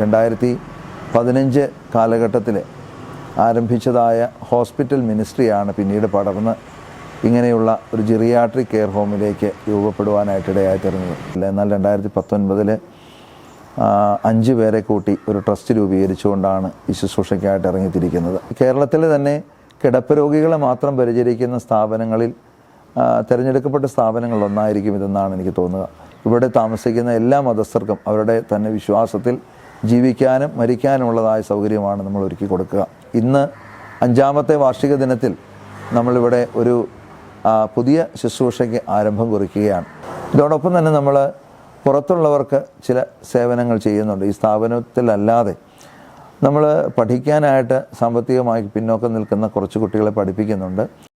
രണ്ടായിരത്തി പതിനഞ്ച് കാലഘട്ടത്തിൽ ആരംഭിച്ചതായ ഹോസ്പിറ്റൽ മിനിസ്ട്രിയാണ് പിന്നീട് പടർന്ന് ഇങ്ങനെയുള്ള ഒരു ജിറിയാട്രിക് കെയർ ഹോമിലേക്ക് രൂപപ്പെടുവാനായിട്ടിടയായി തീർന്നത് എന്നാൽ രണ്ടായിരത്തി പത്തൊൻപതിൽ അഞ്ച് പേരെ കൂട്ടി ഒരു ട്രസ്റ്റ് രൂപീകരിച്ചുകൊണ്ടാണ് ഈ ശുശ്രൂഷയ്ക്കായിട്ട് ഇറങ്ങിത്തിരിക്കുന്നത്. കേരളത്തിൽ തന്നെ കിടപ്പ് രോഗികളെ മാത്രം പരിചരിക്കുന്ന സ്ഥാപനങ്ങളിൽ തിരഞ്ഞെടുക്കപ്പെട്ട സ്ഥാപനങ്ങളിൽ ഒന്നായിരിക്കും ഇതെന്നാണ് എനിക്ക് തോന്നുക. ഇവിടെ താമസിക്കുന്ന എല്ലാ മതസ്ഥർക്കും അവരുടെ തന്നെ വിശ്വാസത്തിൽ ജീവിക്കാനും മരിക്കാനുമുള്ളതായ സൗകര്യമാണ് നമ്മൾ ഒരുക്കി കൊടുക്കുക. ഇന്ന് അഞ്ചാമത്തെ വാർഷിക ദിനത്തിൽ നമ്മളിവിടെ ഒരു പുതിയ ശുശ്രൂഷയ്ക്ക് ആരംഭം കുറിക്കുകയാണ്. ഇതോടൊപ്പം തന്നെ നമ്മൾ പുറത്തുള്ളവർക്ക് ചില സേവനങ്ങൾ ചെയ്യുന്നുണ്ട്. ഈ സ്ഥാപനത്തിലല്ലാതെ നമ്മൾ പഠിക്കാനായിട്ട് സാമ്പത്തികമായി പിന്നോക്കം നിൽക്കുന്ന കുറച്ച് കുട്ടികളെ പഠിപ്പിക്കുന്നുണ്ട്.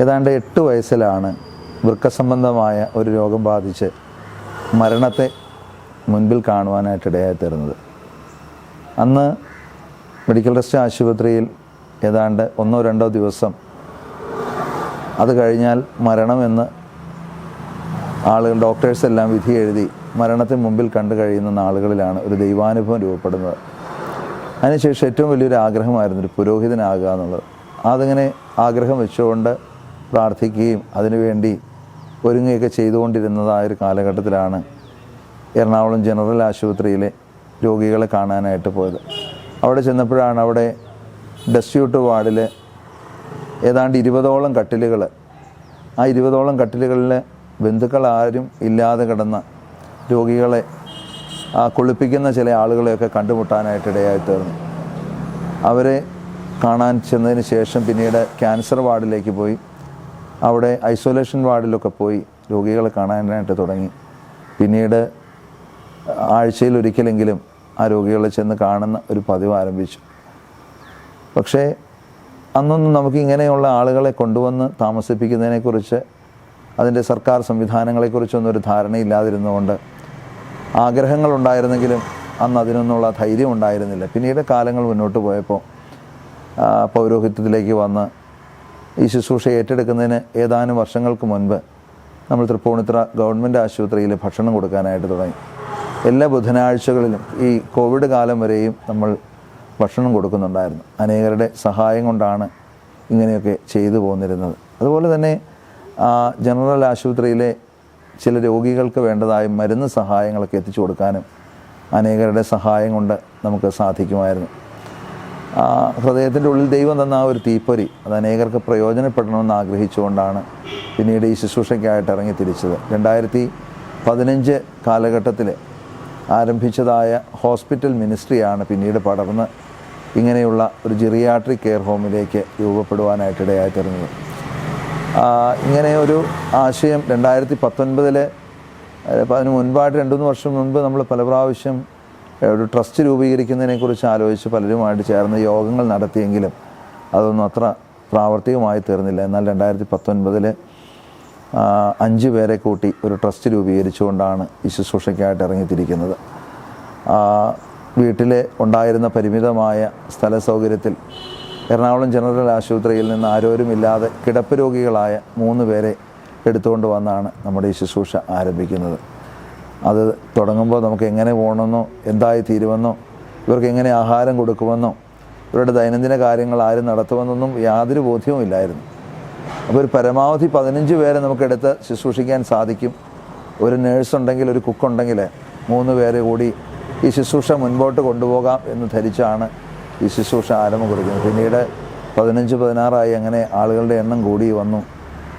ഏതാണ്ട് എട്ട് വയസ്സിലാണ് വൃക്കസംബന്ധമായ ഒരു രോഗം ബാധിച്ച് മരണത്തെ മുൻപിൽ കാണുവാനായിട്ട് ഇടയായി തീർന്നത് അന്ന് മെഡിക്കൽ ട്രസ്റ്റ് ആശുപത്രിയിൽ ഏതാണ്ട് ഒന്നോ രണ്ടോ ദിവസം അത് കഴിഞ്ഞാൽ മരണമെന്ന് ആളുകൾ ഡോക്ടേഴ്സ് എല്ലാം വിധി എഴുതി മരണത്തെ മുമ്പിൽ കണ്ടു കഴിയുന്ന നാളുകളിലാണ് ഒരു ദൈവാനുഭവം രൂപപ്പെടുന്നത്. അതിനുശേഷം ഏറ്റവും വലിയൊരു ആഗ്രഹമായിരുന്നു ഒരു പുരോഹിതനാകുക എന്നുള്ളത്. അതിങ്ങനെ ആഗ്രഹം വെച്ചുകൊണ്ട് പ്രാർത്ഥിക്കുകയും അതിനുവേണ്ടി ഒരുങ്ങുകയൊക്കെ ചെയ്തുകൊണ്ടിരുന്നതായ ഒരു കാലഘട്ടത്തിലാണ് എറണാകുളം ജനറൽ ആശുപത്രിയിലെ രോഗികളെ കാണാനായിട്ട് പോയത്. അവിടെ ചെന്നപ്പോഴാണ് അവിടെ ഡെസ്യൂട്ട് വാർഡിൽ ഏതാണ്ട് ഇരുപതോളം കട്ടിലുകൾ ആ ഇരുപതോളം കട്ടിലുകളിൽ ബന്ധുക്കൾ ആരും ഇല്ലാതെ കിടന്ന രോഗികളെ ആ കുളിപ്പിക്കുന്ന ചില ആളുകളെയൊക്കെ കണ്ടുമുട്ടാനായിട്ട് ഇടയായി തീർന്നു. അവരെ കാണാൻ ചെന്നതിന് ശേഷം പിന്നീട് ക്യാൻസർ വാർഡിലേക്ക് പോയി. അവിടെ ഐസൊലേഷൻ വാർഡിലൊക്കെ പോയി രോഗികളെ കാണാനായിട്ട് തുടങ്ങി. പിന്നീട് ആഴ്ചയിൽ ഒരിക്കലെങ്കിലും ആ രോഗികളെ ചെന്ന് കാണുന്ന ഒരു പതിവ് ആരംഭിച്ചു. പക്ഷേ അന്നൊന്നും നമുക്ക് ഇങ്ങനെയുള്ള ആളുകളെ കൊണ്ടുവന്ന് താമസിപ്പിക്കുന്നതിനെക്കുറിച്ച് അതിന്റെ സർക്കാർ സംവിധാനങ്ങളെക്കുറിച്ചൊന്നും ഒരു ധാരണയില്ലാതിരുന്നുകൊണ്ട് ആഗ്രഹങ്ങളുണ്ടായിരുന്നെങ്കിലും അന്ന് അതിനൊന്നുള്ള ധൈര്യം ഉണ്ടായിരുന്നില്ല. പിന്നീട് കാലങ്ങൾ മുന്നോട്ട് പോയപ്പോൾ പൗരോഹിത്യത്തിലേക്ക് വന്ന് ഈ ശുശ്രൂഷ ഏറ്റെടുക്കുന്നതിന് ഏതാനും വർഷങ്ങൾക്ക് മുൻപ് നമ്മൾ തൃപ്പൂണിത്തുറ ഗവൺമെന്റ് ആശുപത്രിയിൽ ഭക്ഷണം കൊടുക്കാനായിട്ട് തുടങ്ങി. എല്ലാ ബുധനാഴ്ചകളിലും ഈ കോവിഡ് കാലം വരെയും നമ്മൾ ഭക്ഷണം കൊടുക്കുന്നുണ്ടായിരുന്നു. അനേകരുടെ സഹായം കൊണ്ടാണ് ഇങ്ങനെയൊക്കെ ചെയ്തു പോന്നിരുന്നത്. അതുപോലെ തന്നെ ജനറൽ ആശുപത്രിയിലെ ചില രോഗികൾക്ക് വേണ്ടതായ മരുന്ന് സഹായങ്ങളൊക്കെ എത്തിച്ചു കൊടുക്കാനും അനേകരുടെ സഹായം കൊണ്ട് നമുക്ക് സാധിക്കുമായിരുന്നു. ഹൃദയത്തിന്റെ ഉള്ളിൽ ദൈവം തന്ന ആ ഒരു തീപ്പൊരി അത് അനേകർക്ക് പ്രയോജനപ്പെടണമെന്ന് ആഗ്രഹിച്ചുകൊണ്ടാണ് പിന്നീട് ഈ ശുശ്രൂഷയ്ക്കായിട്ട് ഇറങ്ങി തിരിച്ചത്. രണ്ടായിരത്തി പതിനഞ്ച് കാലഘട്ടത്തിൽ ആരംഭിച്ചതായ ഹോസ്പിറ്റൽ മിനിസ്ട്രിയാണ് പിന്നീട് പടർന്ന് ഇങ്ങനെയുള്ള ഒരു ജിറിയാട്രിക് കെയർ ഹോമിലേക്ക് രൂപപ്പെടുവാനായിട്ട് ഇടയായി തീർന്നത് ഇങ്ങനെ ഒരു ആശയം രണ്ടായിരത്തി പത്തൊൻപതിൽ അതിന് മുൻപായിട്ട് രണ്ട് മൂന്ന് വർഷം മുൻപ് നമ്മൾ പല പ്രാവശ്യം ഒരു ട്രസ്റ്റ് രൂപീകരിക്കുന്നതിനെക്കുറിച്ച് ആലോചിച്ച് പലരുമായിട്ട് ചേർന്ന് യോഗങ്ങൾ നടത്തിയെങ്കിലും അതൊന്നും അത്ര പ്രാവർത്തികമായി തീർന്നില്ല. എന്നാൽ രണ്ടായിരത്തി പത്തൊൻപതിൽ അഞ്ച് പേരെ കൂട്ടി ഒരു ട്രസ്റ്റ് രൂപീകരിച്ചുകൊണ്ടാണ് ഈ ശുശ്രൂഷയ്ക്കായിട്ട് ഇറങ്ങിത്തിരിക്കുന്നത്. വീട്ടിലെ ഉണ്ടായിരുന്ന പരിമിതമായ സ്ഥല സൗകര്യത്തിൽ എറണാകുളം ജനറൽ ആശുപത്രിയിൽ നിന്ന് ആരോരുമില്ലാതെ കിടപ്പ് രോഗികളായ മൂന്ന് പേരെ എടുത്തുകൊണ്ട് വന്നാണ് നമ്മുടെ ഈ ശുശ്രൂഷ ആരംഭിക്കുന്നത്. അത് തുടങ്ങുമ്പോൾ നമുക്ക് എങ്ങനെ പോകണമെന്നോ എന്തായി തീരുമെന്നോ ഇവർക്ക് എങ്ങനെ ആഹാരം കൊടുക്കുമെന്നോ ഇവരുടെ ദൈനംദിന കാര്യങ്ങൾ ആരും നടത്തുമെന്നൊന്നും യാതൊരു ബോധ്യവും ഇല്ലായിരുന്നു. അപ്പോൾ ഒരു പരമാവധി പതിനഞ്ച് പേരെ നമുക്കെടുത്ത് ശുശ്രൂഷിക്കാൻ സാധിക്കും. ഒരു നേഴ്സ് ഉണ്ടെങ്കിൽ ഒരു കുക്കുണ്ടെങ്കിൽ മൂന്ന് പേരെ കൂടി ഈ ശുശ്രൂഷ മുൻപോട്ട് കൊണ്ടുപോകാം എന്ന് ധരിച്ചാണ് ഈ ശുശ്രൂഷ ആരംഭം കൊടുക്കുന്നത് പിന്നീട് പതിനഞ്ച് പതിനാറായി അങ്ങനെ ആളുകളുടെ എണ്ണം കൂടി വന്നു.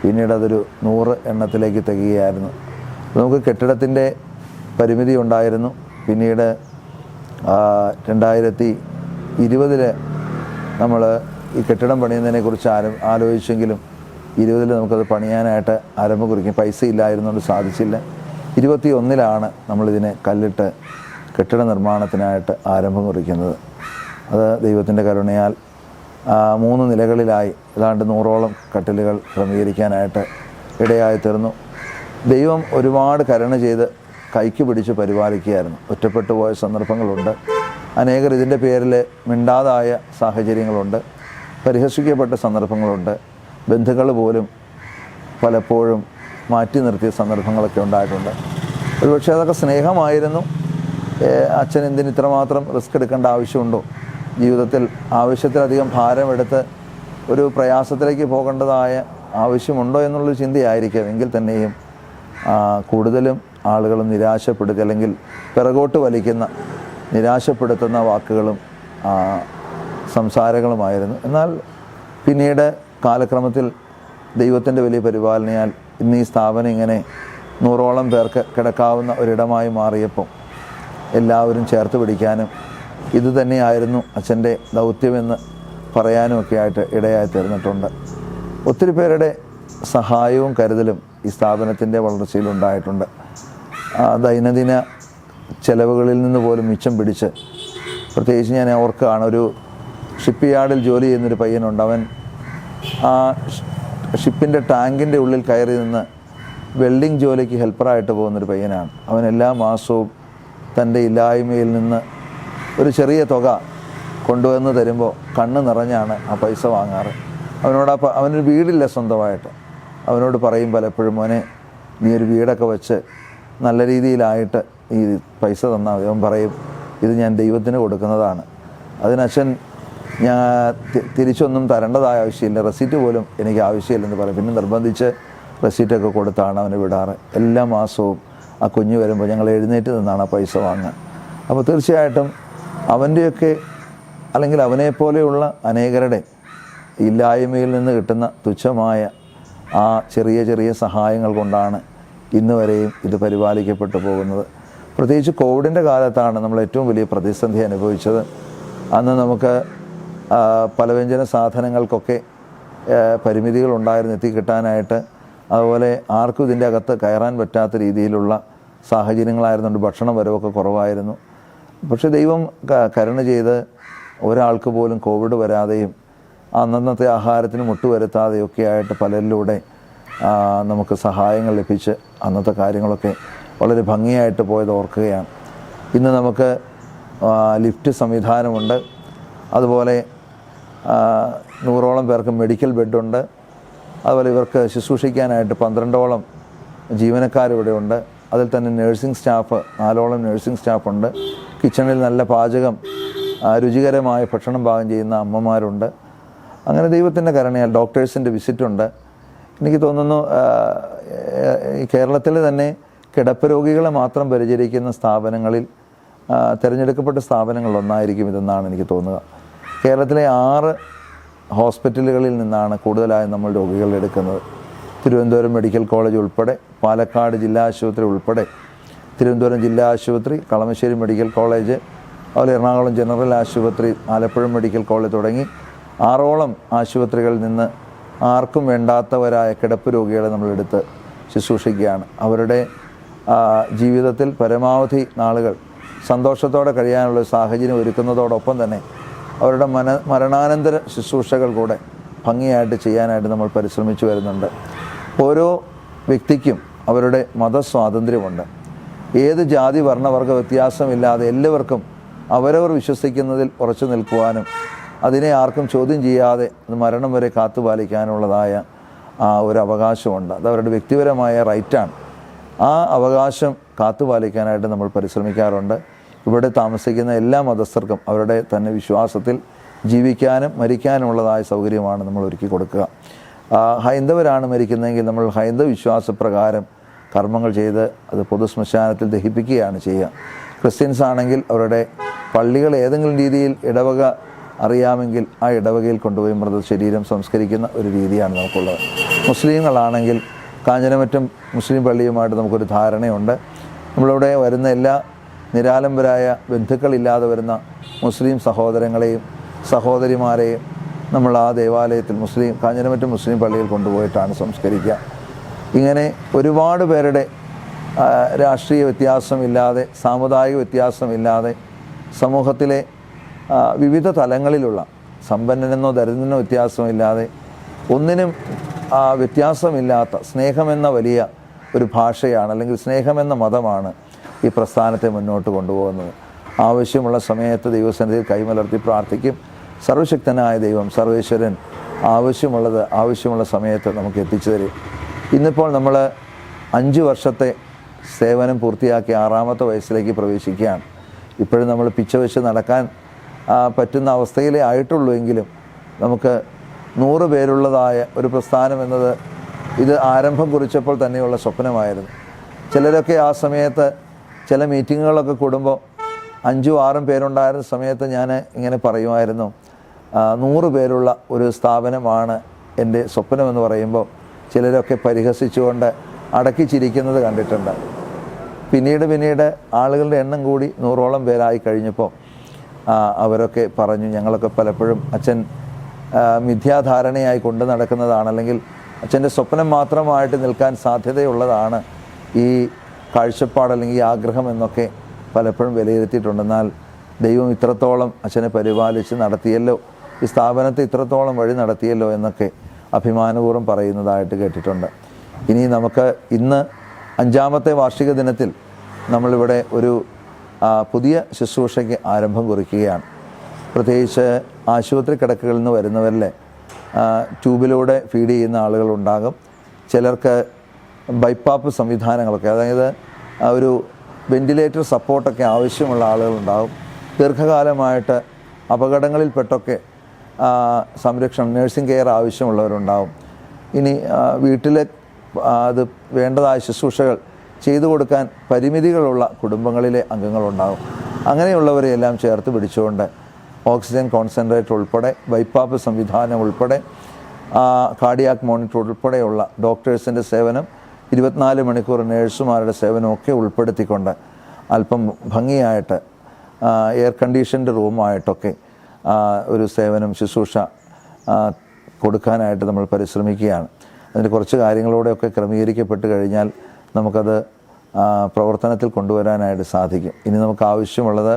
പിന്നീട് അതൊരു നൂറ് എണ്ണത്തിലേക്ക് തികയായിരുന്നു നമുക്ക് കെട്ടിടത്തിന്റെ പരിമിതി ഉണ്ടായിരുന്നു. പിന്നീട് രണ്ടായിരത്തി ഇരുപതിൽ നമ്മൾ ഈ കെട്ടിടം പണിയുന്നതിനെക്കുറിച്ച് ആരും ആലോചിച്ചെങ്കിലും ഇരുപതിൽ നമുക്കത് പണിയാനായിട്ട് ആരംഭം കുറിക്കും പൈസ ഇല്ലായിരുന്നുകൊണ്ട് സാധിച്ചില്ല. ഇരുപത്തി ഒന്നിലാണ് നമ്മളിതിനെ കല്ലിട്ട് കെട്ടിട നിർമ്മാണത്തിനായിട്ട് ആരംഭം കുറിക്കുന്നത്. അത് ദൈവത്തിന്റെ കരുണയാൽ മൂന്ന് നിലകളിലായി ഏതാണ്ട് നൂറോളം കട്ടിലുകൾ ക്രമീകരിക്കാനായിട്ട് ഇടയായി തീർന്നു ദൈവം ഒരുപാട് കരുണ ചെയ്ത് കൈക്ക് പിടിച്ച് പരിപാലിക്കുകയായിരുന്നു. ഒറ്റപ്പെട്ടു പോയ സന്ദർഭങ്ങളുണ്ട്. അനേകർ ഇതിന്റെ പേരിൽ മിണ്ടാതായ സാഹചര്യങ്ങളുണ്ട്. പരിഹസിക്കപ്പെട്ട സന്ദർഭങ്ങളുണ്ട്. ബന്ധുക്കൾ പോലും പലപ്പോഴും മാറ്റി നിർത്തിയ സന്ദർഭങ്ങളൊക്കെ ഉണ്ടായിട്ടുണ്ട്. ഒരുപക്ഷെ അതൊക്കെ സ്നേഹമായിരുന്നു. അച്ഛൻ എന്തിന് ഇത്രമാത്രം റിസ്ക് എടുക്കേണ്ട ആവശ്യമുണ്ടോ? ജീവിതത്തിൽ ആവശ്യത്തിലധികം ഭാരമെടുത്ത് ഒരു പ്രയാസത്തിലേക്ക് പോകേണ്ടതായ ആവശ്യമുണ്ടോ എന്നുള്ളൊരു ചിന്തയായിരിക്കാം. എങ്കിൽ തന്നെയും കൂടുതലും ആളുകൾ നിരാശപ്പെടുക അല്ലെങ്കിൽ പിറകോട്ട് വലിക്കുന്ന നിരാശപ്പെടുത്തുന്ന വാക്കുകളും സംസാരങ്ങളുമായിരുന്നു. എന്നാൽ പിന്നീട് കാലക്രമത്തിൽ ദൈവത്തിന്റെ വലിയ പരിപാലനയാൽ ഇന്ന് ഈ സ്ഥാപനം ഇങ്ങനെ നൂറോളം പേർക്ക് കിടക്കാവുന്ന ഒരിടമായി മാറിയപ്പോൾ എല്ലാവരും ചേർത്ത് പിടിക്കാനും ഇത് തന്നെയായിരുന്നു അച്ഛന്റെ ദൗത്യമെന്ന് പറയാനും ഒക്കെ ആയിട്ട് ഇടയായി തീർന്നിട്ടുണ്ട്. ഒത്തിരി പേരുടെ സഹായവും കരുതലും ഈ സ്ഥാപനത്തിന്റെ വളർച്ചയിൽ ഉണ്ടായിട്ടുണ്ട്. ദൈനംദിന ചെലവുകളിൽ നിന്ന് പോലും മിച്ചം പിടിച്ച് പ്രത്യേകിച്ച് ഞാൻ ഓർക്കുകയാണ് ഒരു ഷിപ്പ് യാർഡിൽ ജോലി ചെയ്യുന്നൊരു പയ്യനുണ്ട്. അവൻ ആ ഷിപ്പിന്റെ ടാങ്കിന്റെ ഉള്ളിൽ കയറി നിന്ന് വെൽഡിംഗ് ജോലിക്ക് ഹെൽപ്പറായിട്ട് പോകുന്നൊരു പയ്യനാണ്. അവൻ എല്ലാ മാസവും തന്റെ ഇല്ലായ്മയിൽ നിന്ന് ഒരു ചെറിയ തുക കൊണ്ടുവന്ന് തരുമ്പോൾ കണ്ണ് നിറഞ്ഞാണ് ആ പൈസ വാങ്ങാറ്. അവനോട് അവനൊരു വീടില്ല സ്വന്തമായിട്ട്. അവനോട് പറയും പലപ്പോഴും മോനെ നീ ഒരു വീടൊക്കെ വെച്ച് നല്ല രീതിയിലായിട്ട് ഈ പൈസ തന്നാൽ അവൻ പറയും ഇത് ഞാൻ ദൈവത്തിന് കൊടുക്കുന്നതാണ്. അതിനച്ഛൻ ഞാൻ തിരിച്ചൊന്നും തരേണ്ടതായ ആവശ്യമില്ല. റെസീറ്റ് പോലും എനിക്ക് ആവശ്യമില്ലെന്ന് പറയും. പിന്നെ നിർബന്ധിച്ച് റെസീറ്റൊക്കെ കൊടുത്താണ് അവന് വിടാറ്. എല്ലാ മാസവും ആ കുഞ്ഞ് വരുമ്പോൾ ഞങ്ങൾ എഴുന്നേറ്റ് നിന്നാണ് ആ പൈസ വാങ്ങുക അപ്പോൾ തീർച്ചയായിട്ടും അവന്റെയൊക്കെ അല്ലെങ്കിൽ അവനെപ്പോലെയുള്ള അനേകരുടെ ഇല്ലായ്മയിൽ നിന്ന് കിട്ടുന്ന തുച്ഛമായ ആ ചെറിയ ചെറിയ സഹായങ്ങൾ കൊണ്ടാണ് ഇന്ന് വരെയും ഇത് പരിപാലിക്കപ്പെട്ടു പോകുന്നത്. പ്രത്യേകിച്ച് കോവിഡിന്റെ കാലത്താണ് നമ്മൾ ഏറ്റവും വലിയ പ്രതിസന്ധി അനുഭവിച്ചത്. അന്ന് നമുക്ക് പലവ്യഞ്ജന സാധനങ്ങൾക്കൊക്കെ പരിമിതികൾ ഉണ്ടായിരുന്നു എത്തിക്കിട്ടാനായിട്ട് അതുപോലെ ആർക്കും ഇതിന്റെ അകത്ത് കയറാൻ പറ്റാത്ത രീതിയിലുള്ള സാഹചര്യങ്ങളായിരുന്നുണ്ട് ഭക്ഷണം വരവൊക്കെ കുറവായിരുന്നു. പക്ഷെ ദൈവം കരുണ ചെയ്ത് ഒരാൾക്ക് പോലും കോവിഡ് വരാതെയും അന്നന്നത്തെ ആഹാരത്തിന് മുട്ടുവരുത്താതെയൊക്കെ ആയിട്ട് പലരിലൂടെ നമുക്ക് സഹായങ്ങൾ ലഭിച്ച് അന്നത്തെ കാര്യങ്ങളൊക്കെ വളരെ ഭംഗിയായിട്ട് പോയത് ഓർക്കുകയാണ്. ഇന്ന് നമുക്ക് ലിഫ്റ്റ് സംവിധാനമുണ്ട്. അതുപോലെ നൂറോളം പേർക്ക് മെഡിക്കൽ ബെഡുണ്ട്. അതുപോലെ ഇവർക്ക് ശുശ്രൂഷിക്കാനായിട്ട് പന്ത്രണ്ടോളം ജീവനക്കാരിവിടെ ഉണ്ട് അതിൽ തന്നെ നഴ്സിംഗ് സ്റ്റാഫ് നാലോളം നഴ്സിംഗ് സ്റ്റാഫുണ്ട്. കിച്ചണിൽ നല്ല പാചകം രുചികരമായ ഭക്ഷണം പാകം ചെയ്യുന്ന അമ്മമാരുണ്ട്. അങ്ങനെ ദൈവത്തിന്റെ കരുണയാൽ ഡോക്ടേഴ്സിന്റെ വിസിറ്റുണ്ട്. എനിക്ക് തോന്നുന്നു കേരളത്തിൽ തന്നെ കിടപ്പ് രോഗികളെ മാത്രം പരിചരിക്കുന്ന സ്ഥാപനങ്ങളിൽ തിരഞ്ഞെടുക്കപ്പെട്ട സ്ഥാപനങ്ങളൊന്നായിരിക്കും ഇതെന്നാണ് എനിക്ക് തോന്നുക. കേരളത്തിലെ ആറ് ഹോസ്പിറ്റലുകളിൽ നിന്നാണ് കൂടുതലായി നമ്മൾ രോഗികൾ എടുക്കുന്നത്. തിരുവനന്തപുരം മെഡിക്കൽ കോളേജ് ഉൾപ്പെടെ പാലക്കാട് ജില്ലാ ആശുപത്രി ഉൾപ്പെടെ തിരുവനന്തപുരം ജില്ലാ ആശുപത്രി കളമശ്ശേരി മെഡിക്കൽ കോളേജ് അതുപോലെ എറണാകുളം ജനറൽ ആശുപത്രി ആലപ്പുഴ മെഡിക്കൽ കോളേജ് തുടങ്ങി ആറോളം ആശുപത്രികളിൽ നിന്ന് ആർക്കും വേണ്ടാത്തവരായ കിടപ്പ് രോഗികളെ നമ്മളെടുത്ത് ശുശ്രൂഷിക്കുകയാണ്. അവരുടെ ജീവിതത്തിൽ പരമാവധി നാളുകൾ സന്തോഷത്തോടെ കഴിയാനുള്ള സാഹചര്യം ഒരുക്കുന്നതോടൊപ്പം തന്നെ അവരുടെ മന മരണാനന്തര ശുശ്രൂഷകൾ കൂടെ ഭംഗിയായിട്ട് ചെയ്യാനായിട്ട് നമ്മൾ പരിശ്രമിച്ചു വരുന്നുണ്ട്. ഓരോ വ്യക്തിക്കും അവരുടെ മതസ്വാതന്ത്ര്യമുണ്ട്. ഏത് ജാതി വർണവർഗ വ്യത്യാസമില്ലാതെ എല്ലാവർക്കും അവരവർ വിശ്വസിക്കുന്നതിൽ ഉറച്ചു നിൽക്കുവാനും അതിനെ ആർക്കും ചോദ്യം ചെയ്യാതെ അത് മരണം വരെ കാത്തുപാലിക്കാനുള്ളതായ ആ ഒരു അവകാശമുണ്ട്. അത് അവരുടെ വ്യക്തിപരമായ റൈറ്റാണ്. ആ അവകാശം കാത്തുപാലിക്കാനായിട്ട് നമ്മൾ പരിശ്രമിക്കാറുണ്ട്. ഇവിടെ താമസിക്കുന്ന എല്ലാ മതസ്ഥർക്കും അവരുടെ തന്നെ വിശ്വാസത്തിൽ ജീവിക്കാനും മരിക്കാനുമുള്ളതായ സൗകര്യമാണ് നമ്മൾ ഒരുക്കി കൊടുക്കുക. ഹൈന്ദവരാണ് മരിക്കുന്നതെങ്കിൽ നമ്മൾ ഹൈന്ദവ വിശ്വാസപ്രകാരം കർമ്മങ്ങൾ ചെയ്ത് അത് പൊതുശ്മശാനത്തിൽ ദഹിപ്പിക്കുകയാണ് ചെയ്യുക. ക്രിസ്ത്യൻസ് ആണെങ്കിൽ അവരുടെ പള്ളികൾ ഏതെങ്കിലും രീതിയിൽ ഇടവക അറിയാമെങ്കിൽ ആ ഇടവകയിൽ കൊണ്ടുപോയി മൃതശരീരം സംസ്കരിക്കുന്ന ഒരു രീതിയാണ് നമുക്കുള്ളത്. മുസ്ലിങ്ങളാണെങ്കിൽ കാഞ്ഞനമറ്റം മുസ്ലിം പള്ളിയുമായിട്ട് നമുക്കൊരു ധാരണയുണ്ട്. നമ്മളിവിടെ വരുന്ന എല്ലാ നിരാലംബരായ ബന്ധുക്കളില്ലാതെ വരുന്ന മുസ്ലിം സഹോദരങ്ങളെയും സഹോദരിമാരെയും നമ്മൾ ആ ദേവാലയത്തിൽ മുസ്ലിം കാഞ്ഞനമറ്റം മുസ്ലിം പള്ളിയിൽ കൊണ്ടുപോയിട്ടാണ് സംസ്കരിക്കുക. ഇങ്ങനെ ഒരുപാട് പേരുടെ രാഷ്ട്രീയ വ്യത്യാസമില്ലാതെ സാമുദായിക വ്യത്യാസമില്ലാതെ സമൂഹത്തിലെ വിവിധ തലങ്ങളിലുള്ള സമ്പന്നനെന്നോ ദരിദ്രനോ വ്യത്യാസമില്ലാതെ ഒന്നിനും വ്യത്യാസമില്ലാത്ത സ്നേഹമെന്ന വലിയ ഒരു ഭാഷയാണ് അല്ലെങ്കിൽ സ്നേഹമെന്ന മതമാണ് ഈ പ്രസ്ഥാനത്തെ മുന്നോട്ട് കൊണ്ടുപോകുന്നത്. ആവശ്യമുള്ള സമയത്ത് ദൈവസന്നിധിയിൽ കൈമലർത്തി പ്രാർത്ഥിക്കും. സർവശക്തനായ ദൈവം സർവേശ്വരൻ ആവശ്യമുള്ളത് ആവശ്യമുള്ള സമയത്ത് നമുക്ക് എത്തിച്ചു തരും. ഇന്നിപ്പോൾ നമ്മൾ അഞ്ച് വർഷത്തെ സേവനം പൂർത്തിയാക്കി ആറാമത്തെ വയസ്സിലേക്ക് പ്രവേശിക്കുകയാണ്. ഇപ്പോഴും നമ്മൾ പിച്ച വെച്ച് നടക്കാൻ പറ്റുന്ന അവസ്ഥയിലേ ആയിട്ടുള്ളൂ എങ്കിലും നമുക്ക് നൂറ് പേരുള്ളതായ ഒരു പ്രസ്ഥാനം എന്നത് ഇത് ആരംഭം കുറിച്ചപ്പോൾ തന്നെയുള്ള സ്വപ്നമായിരുന്നു. ചിലരൊക്കെ ആ സമയത്ത് ചില മീറ്റിങ്ങുകളൊക്കെ കൂടുമ്പോൾ അഞ്ചും ആറും പേരുണ്ടായിരുന്ന സമയത്ത് ഞാൻ ഇങ്ങനെ പറയുമായിരുന്നു നൂറ് പേരുള്ള ഒരു സ്ഥാപനമാണ് എന്റെ സ്വപ്നമെന്ന് പറയുമ്പോൾ ചിലരൊക്കെ പരിഹസിച്ചുകൊണ്ട് അടക്കിച്ചിരിക്കുന്നത് കണ്ടിട്ടുണ്ട്. പിന്നീട് പിന്നീട് ആളുകളുടെ എണ്ണം കൂടി നൂറോളം പേരായി കഴിഞ്ഞപ്പോൾ അവരൊക്കെ പറഞ്ഞു ഞങ്ങളൊക്കെ പലപ്പോഴും അച്ഛൻ മിഥ്യാധാരണയായി കൊണ്ടു നടക്കുന്നതാണ് അല്ലെങ്കിൽ അച്ഛന്റെ സ്വപ്നം മാത്രമായിട്ട് നിൽക്കാൻ സാധ്യതയുള്ളതാണ് ഈ കാഴ്ചപ്പാട് അല്ലെങ്കിൽ ഈ ആഗ്രഹം എന്നൊക്കെ പലപ്പോഴും വിലയിരുത്തിയിട്ടുണ്ടെന്നാൽ ദൈവം ഇത്രത്തോളം അച്ഛനെ പരിപാലിച്ച് നടത്തിയല്ലോ ഈ സ്ഥാപനത്തെ ഇത്രത്തോളം വഴി നടത്തിയല്ലോ എന്നൊക്കെ അഭിമാനപൂർവം പറയുന്നതായിട്ട് കേട്ടിട്ടുണ്ട്. ഇനി നമുക്ക് ഇന്ന് അഞ്ചാമത്തെ വാർഷിക ദിനത്തിൽ നമ്മളിവിടെ ഒരു പുതിയ ശുശ്രൂഷയ്ക്ക് ആരംഭം കുറിക്കുകയാണ്. പ്രത്യേകിച്ച് ആശുപത്രി കിടക്കുകളിൽ നിന്ന് വരുന്നവരിലെ ട്യൂബിലൂടെ ഫീഡ് ചെയ്യുന്ന ആളുകളുണ്ടാകും ചിലർക്ക് ബൈപ്പാപ്പ് സംവിധാനങ്ങളൊക്കെ അതായത് ഒരു വെന്റിലേറ്റർ സപ്പോർട്ടൊക്കെ ആവശ്യമുള്ള ആളുകളുണ്ടാകും ദീർഘകാലമായിട്ട് അപകടങ്ങളിൽപ്പെട്ടൊക്കെ സംരക്ഷണം നഴ്സിംഗ് കെയർ ആവശ്യമുള്ളവരുണ്ടാകും. ഇനി വീട്ടിലെ അത് വേണ്ടതായ ശുശ്രൂഷകൾ ചെയ്തു കൊടുക്കാൻ പരിമിതികളുള്ള കുടുംബങ്ങളിലെ അംഗങ്ങളുണ്ടാകും അങ്ങനെയുള്ളവരെയെല്ലാം ചേർത്ത് പിടിച്ചുകൊണ്ട് ഓക്സിജൻ കോൺസെൻട്രേറ്റർ ഉൾപ്പെടെ ബൈപ്പാപ്പ് സംവിധാനം ഉൾപ്പെടെ കാർഡിയാക് മോണിറ്റർ ഉൾപ്പെടെയുള്ള ഡോക്ടേഴ്സിന്റെ സേവനം ഇരുപത്തിനാല് മണിക്കൂർ നേഴ്സുമാരുടെ സേവനമൊക്കെ ഉൾപ്പെടുത്തിക്കൊണ്ട് അല്പം ഭംഗിയായിട്ട് എയർ കണ്ടീഷൻഡ് റൂമായിട്ടൊക്കെ ഒരു സേവനം ശുശ്രൂഷ കൊടുക്കാനായിട്ട് നമ്മൾ പരിശ്രമിക്കുകയാണ്. അതിന്റെ കുറച്ച് കാര്യങ്ങളോടെയൊക്കെ ക്രമീകരിക്കപ്പെട്ട് കഴിഞ്ഞാൽ നമുക്കത് പ്രവർത്തനത്തിൽ കൊണ്ടുവരാനായിട്ട് സാധിക്കും. ഇനി നമുക്ക് ആവശ്യമുള്ളത്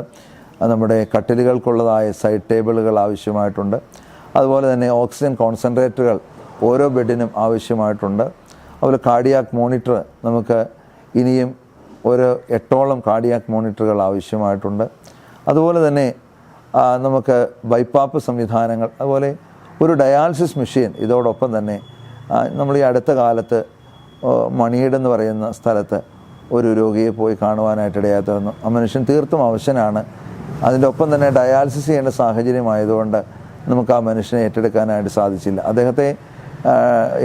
നമ്മുടെ കട്ടിലുകൾക്കുള്ളതായ സൈഡ് ടേബിളുകൾ ആവശ്യമായിട്ടുണ്ട്. അതുപോലെ തന്നെ ഓക്സിജൻ കോൺസെൻട്രേറ്ററുകൾ ഓരോ ബെഡിനും ആവശ്യമായിട്ടുണ്ട്. അതുപോലെ കാർഡിയാക് മോണിറ്റർ നമുക്ക് ഇനിയും ഒരു എട്ടോളം കാർഡിയാക് മോണിറ്ററുകൾ ആവശ്യമായിട്ടുണ്ട്. അതുപോലെ തന്നെ നമുക്ക് ബൈപ്പാപ്പ് സംവിധാനങ്ങൾ അതുപോലെ ഒരു ഡയാലിസിസ് മെഷീൻ ഇതോടൊപ്പം തന്നെ നമ്മൾ ഈ അടുത്ത കാലത്ത് മണിയുടെ എന്ന് പറയുന്ന സ്ഥലത്ത് ഒരു രോഗിയെ പോയി കാണുവാനായിട്ട് ഇടയാത്ത വന്നു. ആ മനുഷ്യൻ തീർത്തും അവശനാണ്. അതിന്റെ ഒപ്പം തന്നെ ഡയാലിസിസ് ചെയ്യേണ്ട സാഹചര്യമായതുകൊണ്ട് നമുക്ക് ആ മനുഷ്യനെ ഏറ്റെടുക്കാനായിട്ട് സാധിച്ചില്ല. അദ്ദേഹത്തെ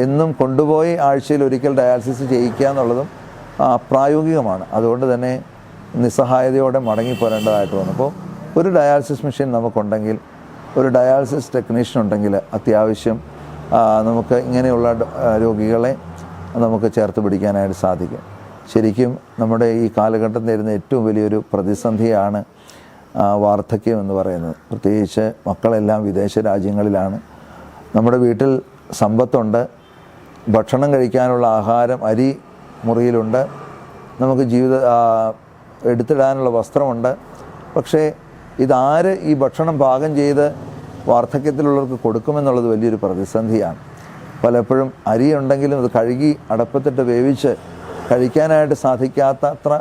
എന്നും കൊണ്ടുപോയി ആഴ്ചയിൽ ഒരിക്കൽ ഡയാലിസിസ് ചെയ്യിക്കുക എന്നുള്ളതും പ്രായോഗികമാണ്. അതുകൊണ്ട് തന്നെ നിസ്സഹായതയോടെ മടങ്ങിപ്പോരേണ്ടതായിട്ട് വന്നു. അപ്പോൾ ഒരു ഡയാലിസിസ് മെഷീൻ നമുക്കുണ്ടെങ്കിൽ ഒരു ഡയാലിസിസ് ടെക്നീഷ്യൻ ഉണ്ടെങ്കിൽ അത്യാവശ്യം നമുക്ക് ഇങ്ങനെയുള്ള രോഗികളെ നമുക്ക് ചേർത്ത് പിടിക്കാനായിട്ട് സാധിക്കും. ശരിക്കും നമ്മുടെ ഈ കാലഘട്ടം നേരിടുന്ന ഏറ്റവും വലിയൊരു പ്രതിസന്ധിയാണ് വാർദ്ധക്യം എന്ന് പറയുന്നത്. പ്രത്യേകിച്ച് മക്കളെല്ലാം വിദേശ രാജ്യങ്ങളിലാണ്. നമ്മുടെ വീട്ടിൽ സമ്പത്തുണ്ട് ഭക്ഷണം കഴിക്കാനുള്ള ആഹാരം അരി മുറിയിലുണ്ട് നമുക്ക് ജീവിത എടുത്തിടാനുള്ള വസ്ത്രമുണ്ട്. പക്ഷേ ഇതാര് ഈ ഭക്ഷണം പാകം ചെയ്ത് വാർദ്ധക്യത്തിലുള്ളവർക്ക് കൊടുക്കുമെന്നുള്ളത് വലിയൊരു പ്രതിസന്ധിയാണ്. പലപ്പോഴും അരി ഉണ്ടെങ്കിലും അത് കഴുകി അടപ്പത്തിട്ട് വേവിച്ച് കഴിക്കാനായിട്ട് സാധിക്കാത്ത അത്ര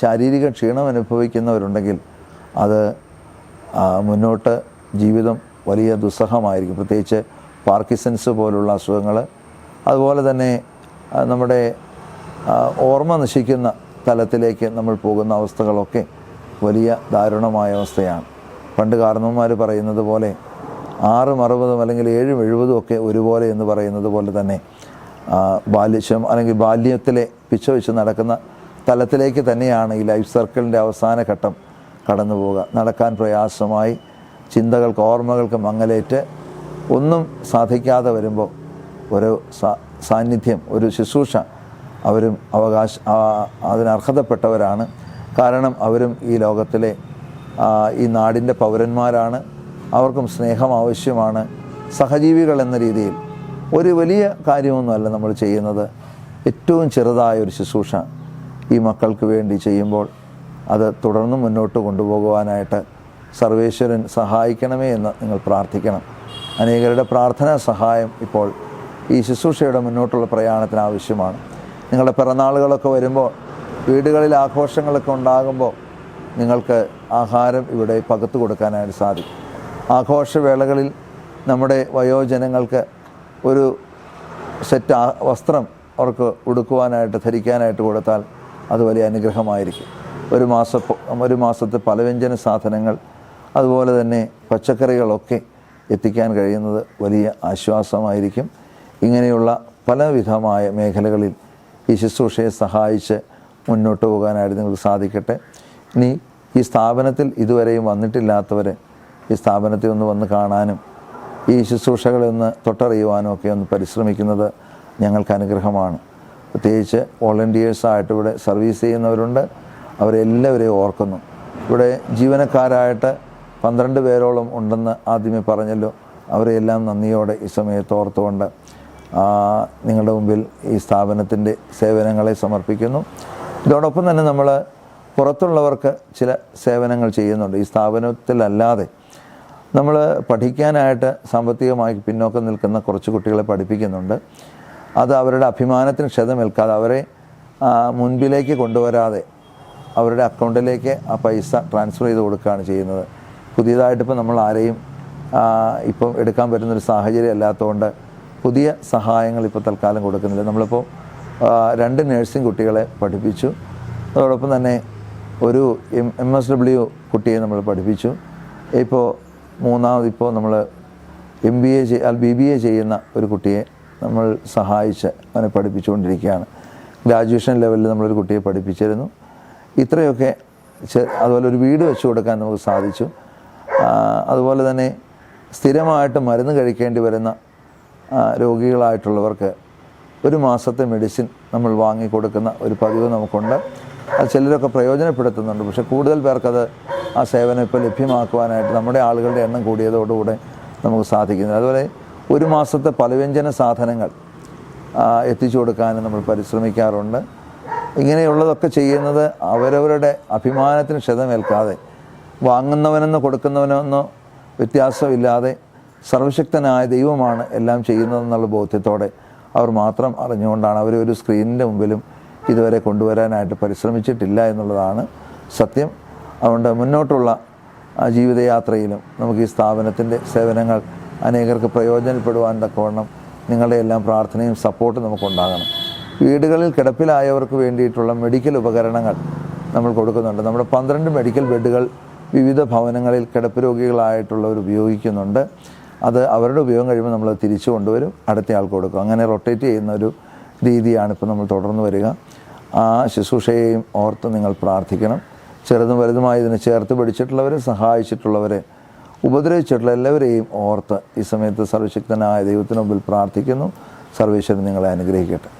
ശാരീരിക ക്ഷീണം അനുഭവിക്കുന്നവരുണ്ടെങ്കിൽ അത് മുന്നോട്ട് ജീവിതം വലിയ ദുസ്സഹമായിരിക്കും. പ്രത്യേകിച്ച് പാർക്കിസൻസ് പോലുള്ള അസുഖങ്ങൾ അതുപോലെ തന്നെ നമ്മുടെ ഓർമ്മ നശിക്കുന്ന തലത്തിലേക്ക് നമ്മൾ പോകുന്ന അവസ്ഥകളൊക്കെ വലിയ ദാരുണമായ അവസ്ഥയാണ്. പണ്ട് കാരണവന്മാർ പറയുന്നത് പോലെ ആറും അറുപതും അല്ലെങ്കിൽ ഏഴും എഴുപതും ഒക്കെ ഒരുപോലെ എന്ന് പറയുന്നത് പോലെ തന്നെ ബാല്യം അല്ലെങ്കിൽ ബാല്യത്തിലെ പിച്ച വെച്ച് നടക്കുന്ന തലത്തിലേക്ക് തന്നെയാണ് ഈ ലൈഫ് സർക്കിളിന്റെ അവസാന ഘട്ടം കടന്നു പോവുക. നടക്കാൻ പ്രയാസമായി ചിന്തകൾക്ക് ഓർമ്മകൾക്ക് മങ്ങലേറ്റ് ഒന്നും സാധിക്കാതെ വരുമ്പോൾ ഒരു സാന്നിധ്യം ഒരു ശുശ്രൂഷ അവരും അവകാശ അതിനർഹതപ്പെട്ടവരാണ് കാരണം അവരും ഈ ലോകത്തിലെ ഈ നാടിന്റെ പൗരന്മാരാണ്. അവർക്കും സ്നേഹം ആവശ്യമാണ്. സഹജീവികൾ എന്ന രീതിയിൽ ഒരു വലിയ കാര്യമൊന്നുമല്ല നമ്മൾ ചെയ്യുന്നത്. ഏറ്റവും ചെറുതായ ഒരു ശുശ്രൂഷ ഈ മക്കൾക്ക് വേണ്ടി ചെയ്യുമ്പോൾ അത് തുടർന്ന് മുന്നോട്ട് കൊണ്ടുപോകുവാനായിട്ട് സർവേശ്വരൻ സഹായിക്കണമേ എന്ന് നിങ്ങൾ പ്രാർത്ഥിക്കണം. അനേകരുടെ പ്രാർത്ഥനാ സഹായം ഇപ്പോൾ ഈ ശുശ്രൂഷയുടെ മുന്നോട്ടുള്ള പ്രയാണത്തിന് ആവശ്യമാണ്. നിങ്ങളുടെ പിറന്നാളുകളൊക്കെ വരുമ്പോൾ വീടുകളിൽ ആഘോഷങ്ങളൊക്കെ ഉണ്ടാകുമ്പോൾ നിങ്ങൾക്ക് ആഹാരം ഇവിടെ പകർത്തു കൊടുക്കാനായിട്ട് സാധിക്കും. ആഘോഷവേളകളിൽ നമ്മുടെ വയോജനങ്ങൾക്ക് ഒരു സെറ്റ് വസ്ത്രം അവർക്ക് ഉടുക്കുവാനായിട്ട് ധരിക്കാനായിട്ട് കൊടുത്താൽ അത് വലിയ അനുഗ്രഹമായിരിക്കും. ഒരു മാസം ഒരു മാസത്തെ പലവ്യഞ്ജന സാധനങ്ങൾ അതുപോലെ തന്നെ പച്ചക്കറികളൊക്കെ എത്തിക്കാൻ കഴിയുന്നത് വലിയ ആശ്വാസമായിരിക്കും. ഇങ്ങനെയുള്ള പലവിധമായ മേഖലകളിൽ ഈ ശുശ്രൂഷയെ സഹായിച്ച് മുന്നോട്ട് പോകാനായിട്ട് നിങ്ങൾക്ക് സാധിക്കട്ടെ. ഇനി ഈ സ്ഥാപനത്തിൽ ഇതുവരെയും വന്നിട്ടില്ലാത്തവരെ ഈ സ്ഥാപനത്തിൽ ഒന്ന് വന്ന് കാണാനും ഈ ശുശ്രൂഷകളെ ഒന്ന് തൊട്ടറിയുവാനും ഒക്കെ ഒന്ന് പരിശ്രമിക്കുന്നത് ഞങ്ങൾക്ക് അനുഗ്രഹമാണ്. പ്രത്യേകിച്ച് വോളണ്ടിയേഴ്സായിട്ട് ഇവിടെ സർവീസ് ചെയ്യുന്നവരുണ്ട്. അവരെല്ലാവരെയും ഓർക്കുന്നു. ഇവിടെ ജീവനക്കാരായിട്ട് പന്ത്രണ്ട് പേരോളം ഉണ്ടെന്ന് ആദ്യമേ പറഞ്ഞല്ലോ. അവരെല്ലാം നന്ദിയോടെ ഈ സമയത്ത് ഓർത്തുകൊണ്ട് നിങ്ങളുടെ മുമ്പിൽ ഈ സ്ഥാപനത്തിന്റെ സേവനങ്ങളെ സമർപ്പിക്കുന്നു. ഇതോടൊപ്പം തന്നെ നമ്മൾ പുറത്തുള്ളവർക്ക് ചില സേവനങ്ങൾ ചെയ്യുന്നുണ്ട്. ഈ സ്ഥാപനത്തിലല്ലാതെ നമ്മൾ പഠിക്കാനായിട്ട് സാമ്പത്തികമായി പിന്നോക്കം നിൽക്കുന്ന കുറച്ച് കുട്ടികളെ പഠിപ്പിക്കുന്നുണ്ട്. അത് അവരുടെ അഭിമാനത്തിന് ക്ഷതമേൽക്കാതെ അവരെ മുൻപിലേക്ക് കൊണ്ടുവരാതെ അവരുടെ അക്കൗണ്ടിലേക്ക് ആ പൈസ ട്രാൻസ്ഫർ ചെയ്ത് കൊടുക്കുകയാണ് ചെയ്യുന്നത്. പുതിയതായിട്ട് ഇപ്പോൾ നമ്മൾ ആരെയും ഇപ്പം എടുക്കാൻ പറ്റുന്നൊരു സാഹചര്യം അല്ലാത്തതുകൊണ്ട് പുതിയ സഹായങ്ങൾ ഇപ്പോൾ തൽക്കാലം കൊടുക്കുന്നില്ല. നമ്മളിപ്പോൾ രണ്ട് നേഴ്സിംഗ് കുട്ടികളെ പഠിപ്പിച്ചു. അതോടൊപ്പം തന്നെ ഒരു എം എസ് ഡബ്ല്യു കുട്ടിയെ നമ്മൾ പഠിപ്പിച്ചു. ഇപ്പോൾ മൂന്നാമത് ഇപ്പോൾ നമ്മൾ എം ബി എ ചെയ് ബി ബി എ ചെയ്യുന്ന ഒരു കുട്ടിയെ നമ്മൾ സഹായിച്ച് അവനെ പഠിപ്പിച്ചുകൊണ്ടിരിക്കുകയാണ്. ഗ്രാജുവേഷൻ ലെവലിൽ നമ്മളൊരു കുട്ടിയെ പഠിപ്പിച്ചിരുന്നു. ഇത്രയൊക്കെ അതുപോലെ ഒരു വീട് വെച്ചു കൊടുക്കാൻ നമുക്ക് സാധിച്ചു. അതുപോലെ തന്നെ സ്ഥിരമായിട്ട് മരുന്ന് കഴിക്കേണ്ടി വരുന്ന രോഗികളായിട്ടുള്ളവർക്ക് ഒരു മാസത്തെ മെഡിസിൻ നമ്മൾ വാങ്ങിക്കൊടുക്കുന്ന ഒരു പതിവ് നമുക്കുണ്ട്. അത് ചിലരൊക്കെ പ്രയോജനപ്പെടുത്തുന്നുണ്ട്. പക്ഷേ കൂടുതൽ പേർക്കത് ആ സേവനം ഇപ്പോൾ ലഭ്യമാക്കുവാനായിട്ട് നമ്മുടെ ആളുകളുടെ എണ്ണം കൂടിയതോടുകൂടെ നമുക്ക് സാധിക്കുന്നത് അതുപോലെ ഒരു മാസത്തെ പലവ്യഞ്ജന സാധനങ്ങൾ എത്തിച്ചു കൊടുക്കാനും നമ്മൾ പരിശ്രമിക്കാറുണ്ട്. ഇങ്ങനെയുള്ളതൊക്കെ ചെയ്യുന്നത് അവരവരുടെ അഭിമാനത്തിന് ക്ഷതമേൽക്കാതെ വാങ്ങുന്നവനെന്നോ കൊടുക്കുന്നവനെന്നോ വ്യത്യാസമില്ലാതെ സർവശക്തനായ ദൈവമാണ് എല്ലാം ചെയ്യുന്നതെന്നുള്ള ബോധ്യത്തോടെ അവർ മാത്രം അറിഞ്ഞുകൊണ്ടാണ് അവർ ഒരു സ്ക്രീനിന്റെ മുമ്പിലും ഇതുവരെ കൊണ്ടുവരാനായിട്ട് പരിശ്രമിച്ചിട്ടില്ല എന്നുള്ളതാണ് സത്യം. അതുകൊണ്ട് മുന്നോട്ടുള്ള ജീവിതയാത്രയിലും നമുക്ക് ഈ സ്ഥാപനത്തിന്റെ സേവനങ്ങൾ അനേകർക്ക് പ്രയോജനപ്പെടുവാൻ തക്കവണ്ണം നിങ്ങളുടെ എല്ലാം പ്രാർത്ഥനയും സപ്പോർട്ടും നമുക്കുണ്ടാകണം. വീടുകളിൽ കിടപ്പിലായവർക്ക് വേണ്ടിയിട്ടുള്ള മെഡിക്കൽ ഉപകരണങ്ങൾ നമ്മൾ കൊടുക്കുന്നുണ്ട്. നമ്മുടെ പന്ത്രണ്ട് മെഡിക്കൽ ബെഡുകൾ വിവിധ ഭവനങ്ങളിൽ കിടപ്പ് രോഗികളായിട്ടുള്ളവർ ഉപയോഗിക്കുന്നുണ്ട്. അത് അവരുടെ ഉപയോഗം കഴിയുമ്പോൾ നമ്മൾ തിരിച്ചു കൊണ്ടുവരും. അടുത്ത ആൾക്ക് കൊടുക്കും. അങ്ങനെ റൊട്ടേറ്റ് ചെയ്യുന്ന ഒരു രീതിയാണ് ഇപ്പോൾ നമ്മൾ തുടർന്ന് വരിക. ആ ശുശ്രൂഷയെയും ഓർത്ത് നിങ്ങൾ പ്രാർത്ഥിക്കണം. ചെറുതും വലുതുമായി ഇതിനെ ചേർത്ത് പിടിച്ചിട്ടുള്ളവരെ സഹായിച്ചിട്ടുള്ളവരെ ഉപദ്രവിച്ചിട്ടുള്ള എല്ലാവരെയും ഓർത്ത് ഈ സമയത്ത് സർവശക്തനായ ദൈവത്തിനുമ്പിൽ പ്രാർത്ഥിക്കുന്നു. സർവേശ്വരൻ നിങ്ങളെ അനുഗ്രഹിക്കട്ടെ.